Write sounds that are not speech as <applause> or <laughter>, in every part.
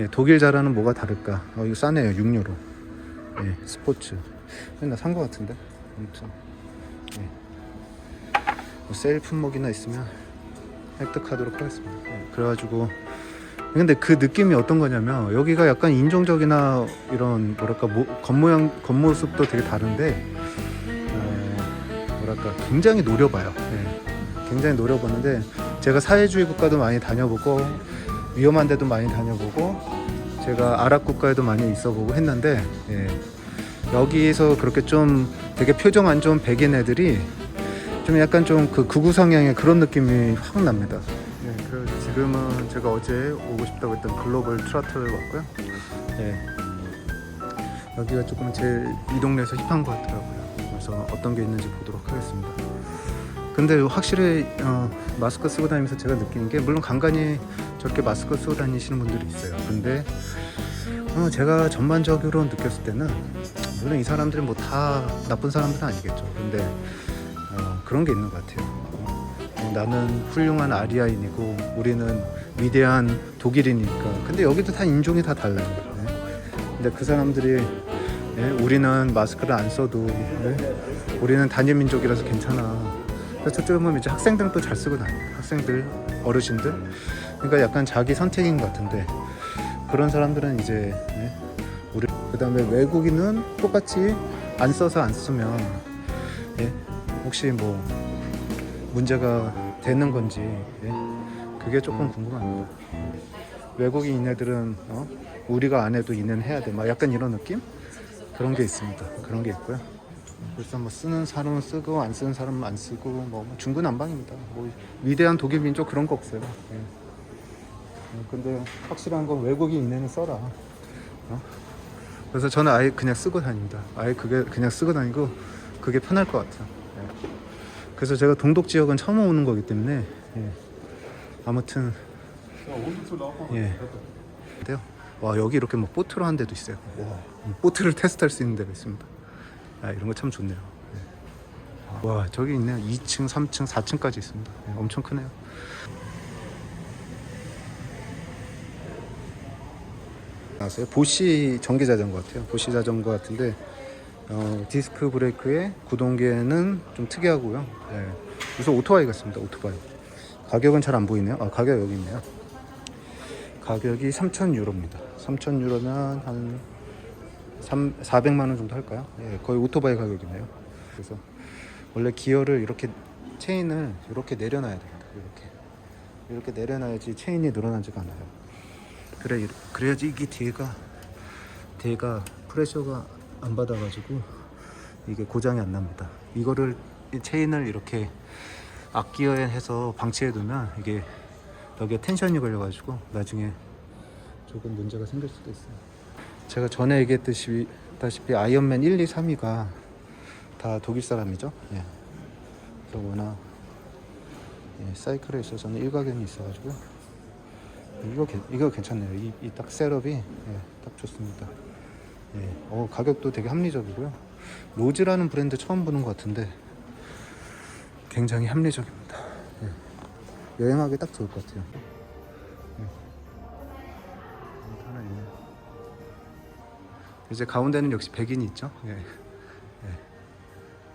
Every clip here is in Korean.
예, 독일 자라는 뭐가 다를까? 어, 이거 싸네요. 6유로. 예, 스포츠. 맨날 산 거 같은데. 아무튼. 예. 뭐 세일 품목이나 있으면 획득하도록 하겠습니다. 예, 그래가지고 근데 그 느낌이 어떤 거냐면 여기가 약간 인종적이나 이런 뭐랄까 모, 겉모양 겉모습도 되게 다른데 어, 뭐랄까 굉장히 노려봐요. 예. 굉장히 노려보는데 제가 사회주의 국가도 많이 다녀보고 위험한 데도 많이 다녀보고 제가 아랍 국가에도 많이 있어보고 했는데 예. 여기서 그렇게 좀 되게 표정 안 좋은 백인 애들이 좀 약간 좀 그 극우 성향의 그런 느낌이 확 납니다. 예, 그래서 지금은 제가 어제 오고 싶다고 했던 글로벌 트라트를 왔고요. 예. 여기가 조금 제일 이 동네에서 힙한 것 같더라고요. 그래서 어떤 게 있는지 보도록 하겠습니다. 근데 확실히 어, 마스크 쓰고 다니면서 제가 느끼는 게 물론 간간히 저렇게 마스크 쓰고 다니시는 분들이 있어요. 근데 어, 제가 전반적으로 느꼈을 때는 물론 이 사람들이 뭐다 나쁜 사람들은 아니겠죠. 근데 어, 그런 게 있는 것 같아요. 어, 나는 훌륭한 아리아인이고 우리는 위대한 독일이니까. 근데 여기도 다 인종이 다 달라요. 네. 근데 그 사람들이 예, 우리는 마스크를 안 써도 예, 우리는 단일 민족이라서 괜찮아. 그래서 보면 이제 학생들은 또 잘 쓰고 다녀요. 학생들, 어르신들. 그러니까 약간 자기 선택인 것 같은데 그런 사람들은 이제 예, 우리 그다음에 외국인은 똑같이 안 써서 안 쓰면 예, 혹시 뭐 문제가 되는 건지 예, 그게 조금 궁금합니다. 외국인 인애들은 어? 우리가 안 해도 인애는 해야 돼. 막 약간 이런 느낌? 그런 게 있습니다. 그런 게 있고요. 그래서 뭐 쓰는 사람은 쓰고 안 쓰는 사람은 안 쓰고 뭐 중구난방입니다. 뭐 위대한 독일 민족 그런 거 없어요. 예. 어, 근데 확실한 건 외국인 인애는 써라. 어? 그래서 저는 아예 그냥 쓰고 다닙니다. 아예 그게 그냥 쓰고 다니고 그게 편할 것 같아요. 예. 그래서 제가 동독 지역은 처음 오는 거기 때문에 예. 아무튼 예. 근데요. 와 여기 이렇게 뭐 보트로 한 데도 있어요. 와, 보트를 <laughs> 테스트할 수 있는 데가 있습니다. 아, 이런 거 참 좋네요. 예. 와 저기 있네요. 2층, 3층, 4층까지 있습니다. 예, 엄청 크네요. 나왔어요. 보시 전기 자전거 같아요. 보시 자전거 같은데 어, 디스크 브레이크에 구동계는 좀 특이하고요. 예. 그래서 오토바이 같습니다. 오토바이. 가격은 잘 안 보이네요. 아, 가격 여기 있네요. 가격이 3,000 유로입니다. 3,000 유로면 한 3, 400만 원 정도 할까요? 예, 거의 오토바이 가격이네요. 그래서 원래 기어를 이렇게 체인을 이렇게 내려놔야 됩니다. 이렇게 이렇게 내려놔야지 체인이 늘어나지가 않아요. 그래 그래야지 이게 뒤가 뒤가 프레셔가 안 받아가지고 이게 고장이 안 납니다. 이거를 이 체인을 이렇게 앞기어에 해서 방치해 두면 이게 여기에 텐션이 걸려가지고 나중에 조금 문제가 생길 수도 있어요. 제가 전에 얘기했듯이 다시피 아이언맨 1, 2, 3위가 다 독일 사람이죠. 예. 워낙 예, 사이클에 있어서는 일가견이 있어가지고 이거 괜- 이거 괜찮네요. 이 딱 셋업이 예, 딱 좋습니다. 예, 어, 가격도 되게 합리적이고요. 로즈라는 브랜드 처음 보는 것 같은데 굉장히 합리적입니다. 예. 여행하기 딱 좋을 것 같아요. 예. 이제 가운데는 역시 백인이 있죠. 예. 예.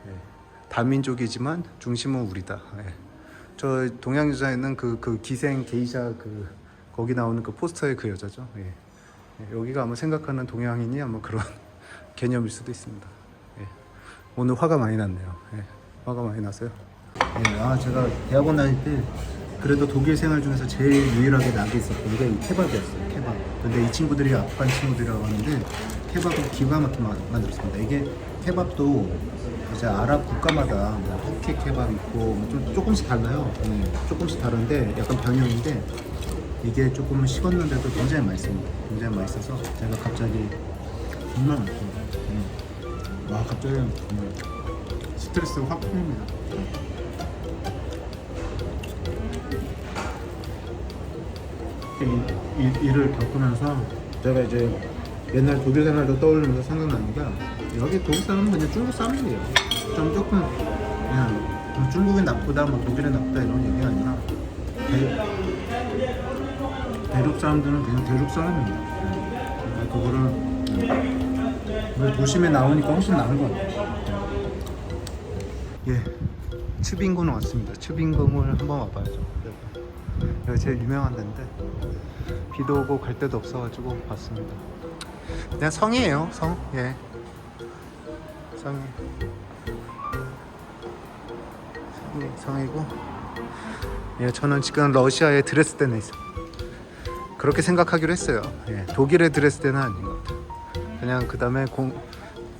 예. 다민족이지만 중심은 우리다. 예. 저 동양유자에는 그, 그 기생 게이샤 그 거기 나오는 그 포스터의 그 여자죠. 예. 예, 여기가 아마 생각하는 동양인이 아마 그런 <laughs> 개념일 수도 있습니다. 예. 오늘 화가 많이 났네요. 예. 화가 많이 나서요. 예. 아 제가 대학원 다닐 때 그래도 독일 생활 중에서 제일 유일하게 나게 있었던 게이 케밥이었어요. 케밥. 근데 이 친구들이 아프간 친구들이라고 하는데 케밥을 기가 막히게 마- 만들었습니다. 이게 케밥도 이제 아랍 국가마다 뭐 터키 케밥 있고 뭐좀 조금씩 달라요. 예, 조금씩 다른데 약간 변형인데 이게 조금 식었는데도 굉장히 맛있습니다. 굉장히 맛있어서 제가 갑자기 정말 맛있어요. 음. 와 갑자기 정말 스트레스가 확 풀립니다. 이, 이, 일을 겪고 나서 제가 이제 옛날 독일 생활도 떠올리면서 생각나는 게 여기 독일 사람은 그냥 중국 사람들이에요. 좀 조금 그냥 뭐 중국이 나쁘다, 뭐 독일이 나쁘다 이런 얘기가 아니라 대, 대륙 사람들은 그냥 대륙 사람입니다. 네. 그거를 네. 도심에 나오니까 훨씬 나은 것 같아요. 예, 츠빙궁 왔습니다. 츠빙궁을 한번 와봐야죠. 여기 제일 유명한 데인데 비도 오고 갈 데도 없어가지고 왔습니다. 그냥 성이에요, 성. 예, 성이. 성이 성이고. 예, 저는 지금 러시아의 드레스덴에 있어. 그렇게 생각하기로 했어요. 예, 독일의 드레스덴은 아닌 것 같아요. 그냥 그 다음에 공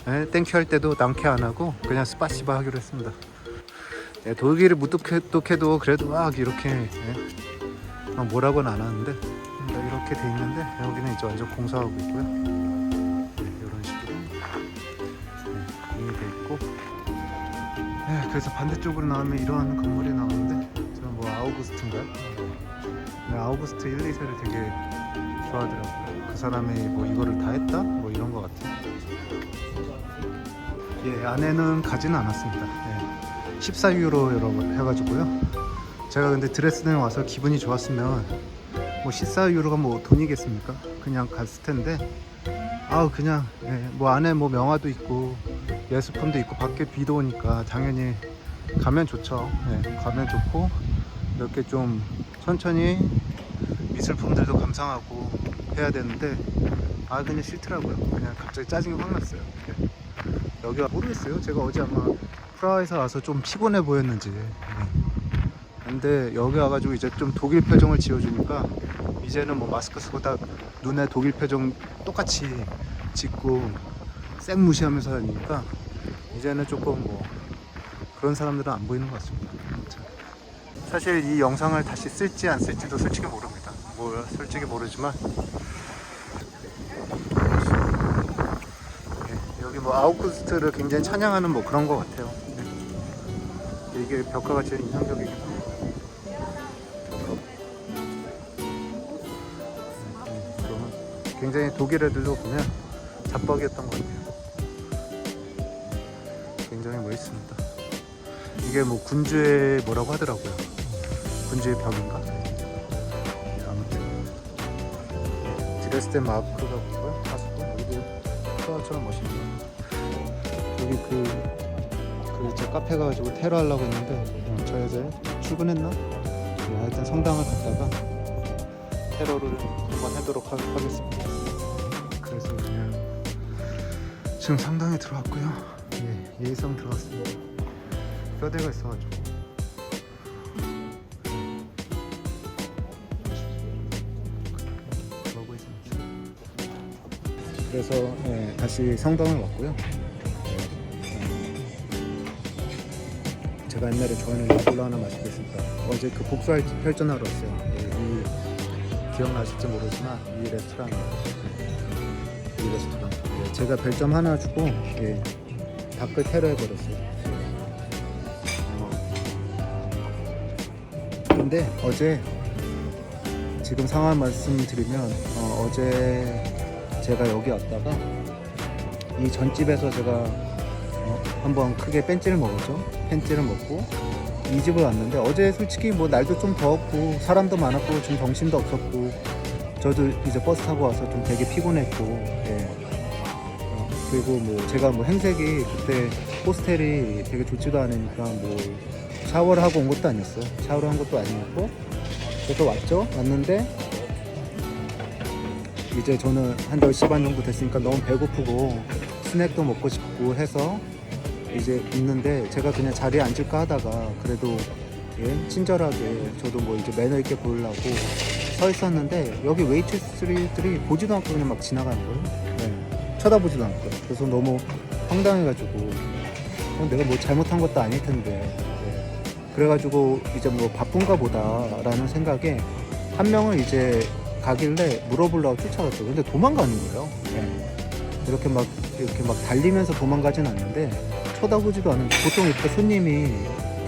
예, 땡큐 할 때도 남캐 안 하고 그냥 스파시바 하기로 했습니다. 예, 독일을 무뚝뚝해도 그래도 막 이렇게 예, 막 뭐라고는 안 하는데 음, 이렇게 돼 있는데 여기는 이제 완전 공사하고 있고요. 네, 이런 식으로 네, 공이 돼 있고. 네, 그래서 반대쪽으로 나오면 이런 건물이 나오는데 저는 뭐 아우구스트인가요? 네, 아우구스트 1, 2세를 되게 좋아하더라고요. 그 사람이 뭐 이거를 다 했다? 뭐 이런 것 같아요. 예, 안에는 가지는 않았습니다. 예, 14유로 해가지고요. 제가 근데 드레스덴 와서 기분이 좋았으면 뭐 14유로가 뭐 돈이겠습니까? 그냥 갔을 텐데 아우 그냥 예, 뭐 안에 뭐 명화도 있고 예술품도 있고 밖에 비도 오니까 당연히 가면 좋죠. 예, 가면 좋고 이렇게 좀 천천히 미술품들도 감상하고 해야 되는데 아 그냥 싫더라고요. 그냥 갑자기 짜증이 확 났어요. 예. 여기가 모르겠어요. 제가 어제 아마 프라하에서 와서 좀 피곤해 보였는지. 예. 근데 여기 와가지고 이제 좀 독일 표정을 지어주니까 이제는 뭐 마스크 쓰고 다 눈에 독일 표정 똑같이 짓고 쌩 무시하면서 다니니까 이제는 조금 뭐 그런 사람들은 안 보이는 것 같습니다. 사실 이 영상을 다시 쓸지 안 쓸지도 솔직히 모릅니다. 뭐 솔직히 모르지만 예, 여기 뭐 아우구스트를 굉장히 찬양하는 뭐 그런 것 같아요. 예. 이게 벽화가 제일 인상적이긴 합니다. 음, 굉장히 독일 애들도 보면 잡벅이었던 것 같아요. 굉장히 멋있습니다. 이게 뭐 군주의 뭐라고 하더라고요. 군주의 벽인가? 네, 아무튼 네, 드레스덴 마크가 보고요. 가수고 여기도 프라하처럼 멋있네요. 여기 그 그 제 카페 가가지고 테러 하려고 했는데 어, 저 여자 출근했나? 네, 하여튼 성당을 갔다가 테러를 한번 하도록 하, 하겠습니다. 그래서 그냥 지금 상당히 들어왔고요. 예, 예의성 들어갔습니다. 뼈대가 있어가지고. 그래서 예, 다시 성당을 왔고요. 제가 옛날에 좋아하는 라블로 하나 마시고 있습니다. 어제 그 복수할 혈전하러 왔어요. 예, 이 기억나실지 모르지만 이 레스토랑 이 레스토랑 예, 제가 별점 하나 주고 예, 밖을 테러해 버렸어요. 어, 근데 어제 지금 상황 말씀드리면 어, 어제 제가 여기 왔다가 이 전집에서 제가 어, 한번 크게 뺀찌를 먹었죠. 팬찌를 먹고 이 집을 왔는데 어제 솔직히 뭐 날도 좀 더웠고 사람도 많았고 좀 정신도 없었고 저도 이제 버스 타고 와서 좀 되게 피곤했고 예. 어, 그리고 뭐 제가 뭐 행색이 그때 호스텔이 되게 좋지도 않으니까 뭐 샤워를 하고 온 것도 아니었어요. 샤워를 한 것도 아니었고 그래서 왔죠. 왔는데 이제 저는 한 10시 반 정도 됐으니까 너무 배고프고 스낵도 먹고 싶고 해서 이제 있는데 제가 그냥 자리에 앉을까 하다가 그래도 예, 친절하게 저도 뭐 이제 매너 있게 보이려고 서 있었는데 여기 웨이트리스들이 보지도 않고 그냥 막 지나가는 거예요. 네, 쳐다보지도 않고 그래서 너무 황당해가지고 어, 내가 뭐 잘못한 것도 아닐 텐데 네. 그래가지고 이제 뭐 바쁜가 보다라는 생각에 한 명을 이제 가길래 물어보려고 쫓아갔죠. 근데 도망가는 거예요. 네. 이렇게 막 이렇게 막 달리면서 도망가진 않는데 쳐다보지도 않는데 보통 이렇게 손님이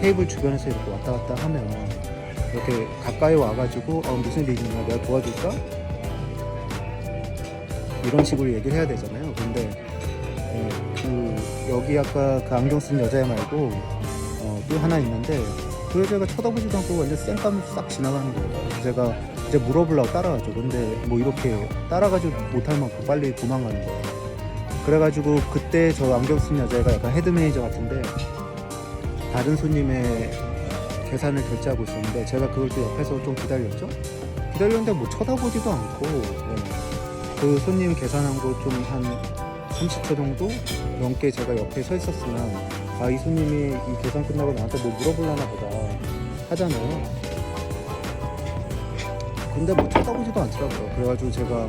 테이블 주변에서 이렇게 왔다 갔다 하면 이렇게 가까이 와가지고 어, 무슨 일이 있냐 내가 도와줄까 이런 식으로 얘기를 해야 되잖아요. 근데 예, 그 여기 아까 그 안경 쓴 여자 말고 어, 또 하나 있는데 그 여자가 쳐다보지도 않고 완전 쌩까면서 싹 지나가는 거예요. 그래서 제가 이제 물어보려고 따라가죠. 근데 뭐 이렇게 따라가지 못할 만큼 빨리 도망가는 거예요. 그래가지고 그때 저 안경 쓴 여자애가 약간 헤드 매니저 같은데 다른 손님의 계산을 결제하고 있었는데 제가 그걸 또 옆에서 좀 기다렸죠. 기다렸는데 뭐 쳐다보지도 않고 예. 그 손님 계산한 거 좀 한 30초 정도 넘게 제가 옆에 서 있었으면 아 이 손님이 이 계산 끝나고 나한테 뭐 물어보려나 보다 하잖아요. 근데 뭐 쳐다보지도 않더라고요. 그래가지고 제가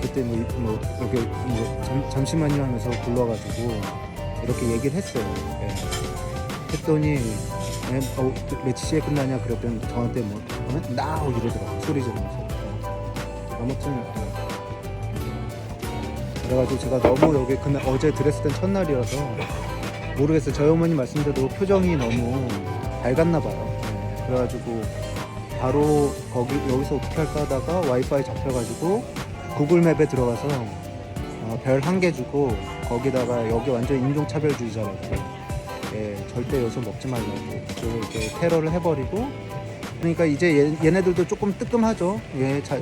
그때 뭐, 이- 뭐 여기 뭐 잠, 잠시만요 하면서 불러가지고 이렇게 얘기를 했어요. 예. 했더니 예, 어, 몇 시에 끝나냐 그랬더니 저한테 뭐 어? 나우 이러더라고 소리 지르면서 예. 아무튼 예. 그래가지고 제가 너무 여기 그날 어제 드레스된 첫날이어서 모르겠어요 저희 어머니 말씀대로 표정이 너무 밝았나 봐요 예. 그래가지고 바로 거기 여기서 어떻게 할까 하다가 와이파이 잡혀가지고 구글 맵에 들어가서 어, 별한 개 주고 거기다가 여기 완전 인종차별주의자라고. 예, 절대 여기서 먹지 말라고. 이렇게 테러를 해버리고 그러니까 이제 얘, 얘네들도 조금 뜨끔하죠. 예, 자,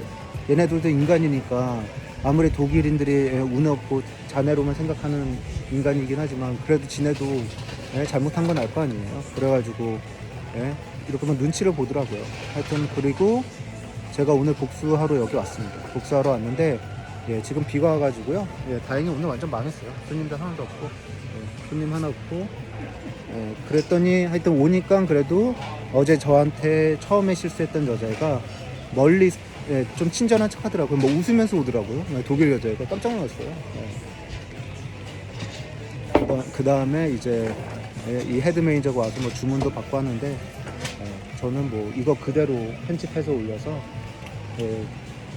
얘네들도 인간이니까 아무리 독일인들이 예, 운 없고 자네로만 생각하는 인간이긴 하지만 그래도 지네도 예, 잘못한 건 알 거 아니에요. 그래가지고 예, 이렇게 막 눈치를 보더라고요 하여튼 그리고 제가 오늘 복수하러 여기 왔습니다 복수하러 왔는데 예, 지금 비가 와가지고요 예, 다행히 오늘 완전 망했어요 손님도 하나도 없고 예, 손님 하나 없고 예, 그랬더니 하여튼 오니까 그래도 어제 저한테 처음에 실수했던 여자애가 멀리 예, 좀 친절한 척 하더라고요. 뭐 웃으면서 오더라고요. 예, 독일 여자애가 깜짝 놀랐어요. 그 다음에 이제 예, 이 헤드 매니저가 와서 뭐 주문도 받고 하는데 예, 저는 뭐 이거 그대로 편집해서 올려서 예,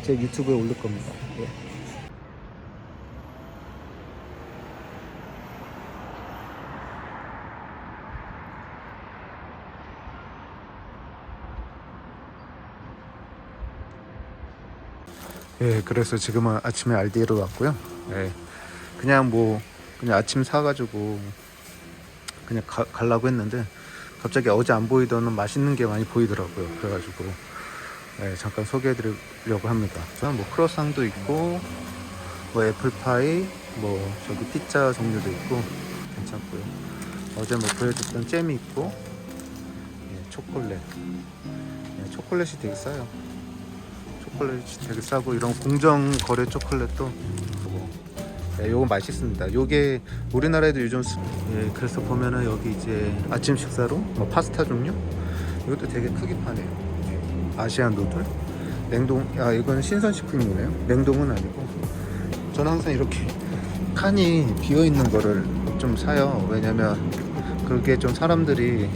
제 유튜브에 올릴 겁니다. 예. 예, 그래서 지금은 아침에 알디로 왔고요. 예, 그냥 뭐 그냥 아침 사가지고 그냥 가, 가려고 했는데 갑자기 어제 안 보이던 맛있는 게 많이 보이더라고요. 그래가지고 예, 잠깐 소개해드리려고 합니다. 뭐 크로상도 있고 뭐 애플파이, 뭐 저기 피자 종류도 있고 괜찮고요. 어제 뭐 보여줬던 잼이 있고 예, 초콜릿. 예, 초콜릿이 되게 싸요. 초콜릿이 되게 싸고 이런 공정 거래 초콜릿도 네, 요거 맛있습니다. 요게 우리나라에도 요즘 수, 예, 그래서 보면은 여기 이제 아침 식사로 뭐 파스타 종류 이것도 되게 크게 파네요. 예, 아시안 누들 냉동 아 이거는 신선식품이네요. 냉동은 아니고 저는 항상 이렇게 칸이 비어 있는 거를 좀 사요. 왜냐면 그게 좀 사람들이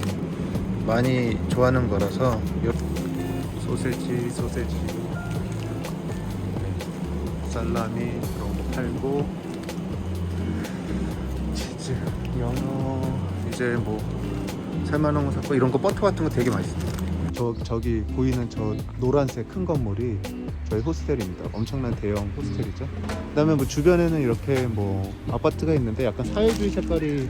많이 좋아하는 거라서 요- 소세지 소세지 살라미 그런 거 팔고 연어 이제 뭐 살만한 거 샀고 이런 거 버터 같은 거 되게 맛있어요. 저, 저기 보이는 저 노란색 큰 건물이 저희 호스텔입니다. 엄청난 대형 호스텔이죠. 그 다음에 뭐 주변에는 이렇게 뭐 아파트가 있는데 약간 사회주의 색깔이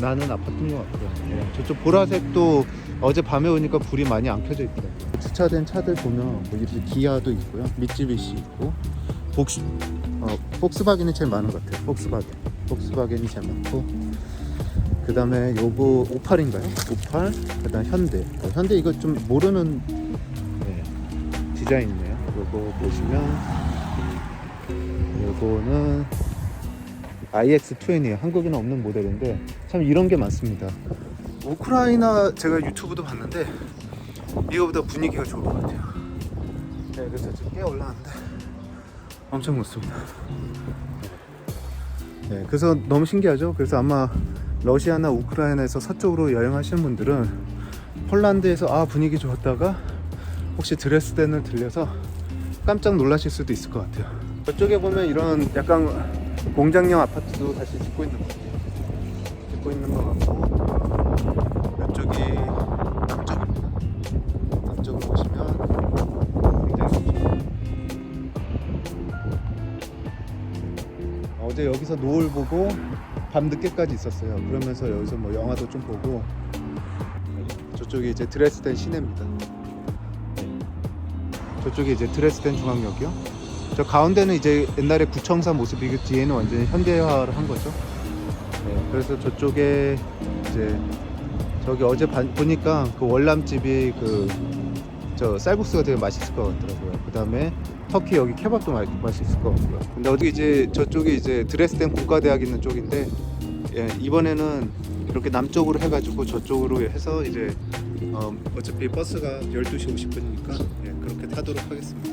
나는 아파트인 것 같아요. 예, 저쪽 보라색도 어제 밤에 오니까 불이 많이 안 켜져 있더라고요. 주차된 차들 보면 뭐 이렇게 기아도 있고요. 미쯔비시 있고. 복스 어, 폭스바겐이 제일 많은 것 같아요. 폭스바겐. 폭스바겐이 제일 많고 그 다음에 요거 58인가요? 58. 그다음 현대. 어, 현대 이거 좀 모르는 네, 디자인이네요. 요거 보시면 요거는 iX20이에요. 한국에는 없는 모델인데 참 이런 게 많습니다. 우크라이나 제가 유튜브도 봤는데 이거보다 분위기가 좋을 것 같아요. 네, 그래서 지금 꽤 올라왔는데 엄청 높습니다. 네, 그래서 너무 신기하죠. 그래서 아마 러시아나 우크라이나에서 서쪽으로 여행하시는 분들은 폴란드에서 아 분위기 좋았다가 혹시 드레스덴을 들려서 깜짝 놀라실 수도 있을 것 같아요. 저쪽에 보면 이런 약간 공장형 아파트도 다시 짓고 있는 것 같아요. 짓고 있는 것 같고 이쪽이 남쪽입니다. 남쪽으로 보시면 굉장히 좋죠. 어제 여기서 노을 보고 밤 늦게까지 있었어요. 그러면서 여기서 뭐 영화도 좀 보고 저쪽이 이제 드레스덴 시내입니다. 네. 저쪽이 이제 드레스덴 중앙역이요. 저 가운데는 이제 옛날에 구청사 모습이고 뒤에는 완전히 현대화를 한 거죠. 네, 그래서 저쪽에 이제 저기 어제 반- 보니까 그 월남집이 그 저 쌀국수가 되게 맛있을 것 같더라고요. 그 다음에 터키 여기 케밥도 맛, 맛있을 것 같고요. 근데 어디 이제 저쪽이 이제 드레스덴 국가대학 있는 쪽인데 예, 이번에는 이렇게 남쪽으로 해가지고 저쪽으로 해서 이제 어, 어차피 버스가 12시 50분이니까 예, 그렇게 타도록 하겠습니다.